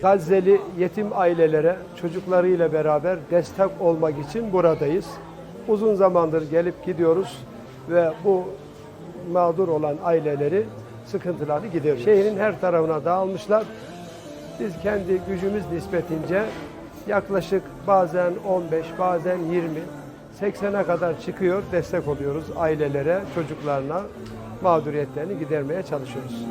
Gazze'li yetim ailelere çocuklarıyla beraber destek olmak için buradayız. Uzun zamandır gelip gidiyoruz ve bu mağdur olan aileleri sıkıntıları gideriyoruz. Şehrin her tarafına dağılmışlar. Biz kendi gücümüz nispetince yaklaşık bazen 15, bazen 20, 80'e kadar çıkıyor, destek oluyoruz ailelere, çocuklarına mağduriyetlerini gidermeye çalışıyoruz.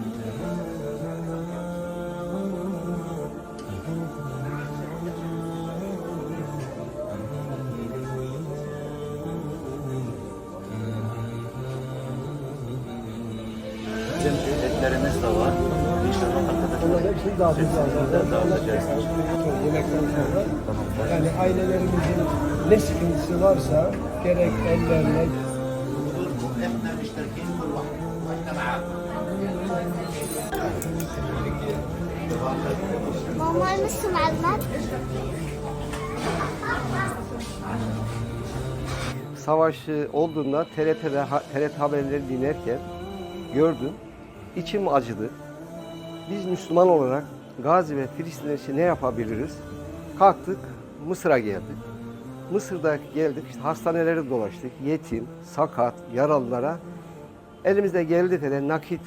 Bizim etlerimiz de var. İnşallah arkadaşlar. Hepsini dağıtacağız. Dağıtacaksınız. Yemekten sonra. Yani ailelerimizin ne sıkıntısı varsa gerek ellerine, Normal misin Azmat? savaşı olduğunda TRT'de TRT haberleri dinlerken gördüm. İçim acıdı. Biz Müslüman olarak Gazi ve Filistin için ne yapabiliriz? Kalktık Mısır'a geldik. Mısır'da geldik işte hastaneleri dolaştık. Yetim, sakat, yaralılara elimizde geldiği kadar nakit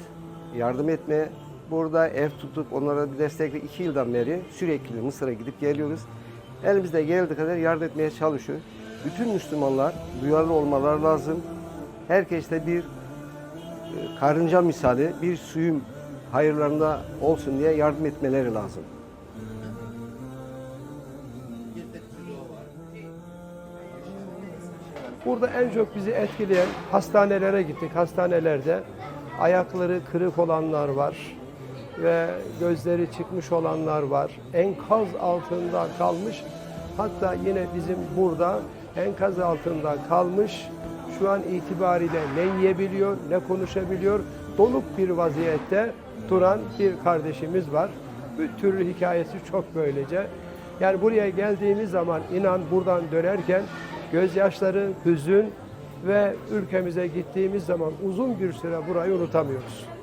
yardım etmeye burada ev tutup onlara bir destekle iki yıldan beri sürekli Mısır'a gidip geliyoruz. Elimizde geldiği kadar yardım etmeye çalışıyor. Bütün Müslümanlar duyarlı olmaları lazım. Herkeste bir karınca misali bir suyun hayırlarında olsun diye yardım etmeleri lazım. Burada en çok bizi etkileyen hastanelere gittik. Hastanelerde ayakları kırık olanlar var ve gözleri çıkmış olanlar var. Enkaz altında kalmış. Hatta yine bizim burada enkaz altında kalmış. Şu an itibariyle ne yiyebiliyor, ne konuşabiliyor. Donuk bir vaziyette duran bir kardeşimiz var. Bir türlü hikayesi çok böylece. Yani buraya geldiğimiz zaman inan buradan dönerken gözyaşları, hüzün ve ülkemize gittiğimiz zaman uzun bir süre burayı unutamıyoruz.